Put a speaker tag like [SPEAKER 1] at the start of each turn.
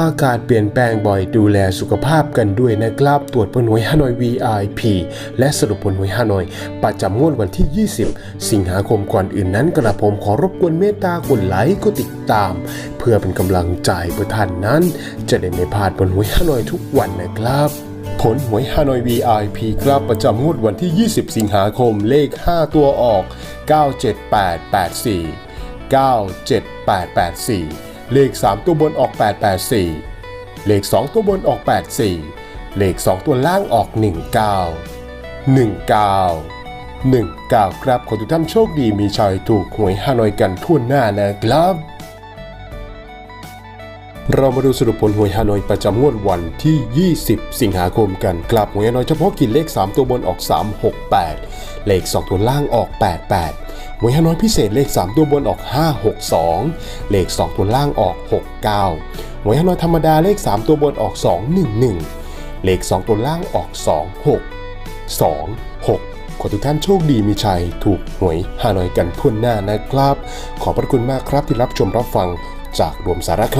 [SPEAKER 1] อากาศเปลี่ยนแปลงบ่อยดูแลสุขภาพกันด้วยนะครับ ตรวจผลหวยฮานอย VIP และสรุปผลหวยฮานอย ประจำงวดวันที่ 20 สิงหาคมก่อนอื่นนั้นกระผมขอรบกวนเมตตากดไลค์กดติดตาม เพื่อเป็นกำลังใจเพื่อท่านนั้น จะได้ไม่พลาดผลหวยฮานอยทุกวันนะครับผลหวยฮานอย VIP ครับประจำงวดวันที่ 20 สิงหาคมเลข 5 ตัวออก 97884 97884 เลข 3 ตัวบนออก 884 เลข 2 ตัวบนออก 84 เลข 2 ตัวล่างออก 19 19 19 ครับขอทุกท่านโชคดีมีชัยถูกหวยฮานอยกันทั่วหน้านะครับ เรามาดูสรุปผลหวยฮานอยประจำงวดวันที่ 20 สิงหาคมกันกลับหวยฮานอยเฉพาะกิจเลข 3 ตัวบนออก 368 เลข 2 ตัวล่างออก 88 หวยฮานอยพิเศษเลข 3 ตัวบนออก 562 เลข 2 ตัวล่างออก 69หวยฮานอยธรรมดาเลข 3 ตัวบนออก 211 เลข 2 ตัวล่างออก 26 2 6 ขอทุกท่านโชคดีมีชัย ถูกหวยฮานอยกันทั่วหน้านะครับ ขอบพระคุณมากครับที่รับชมรับฟังจากรวมสาระครับ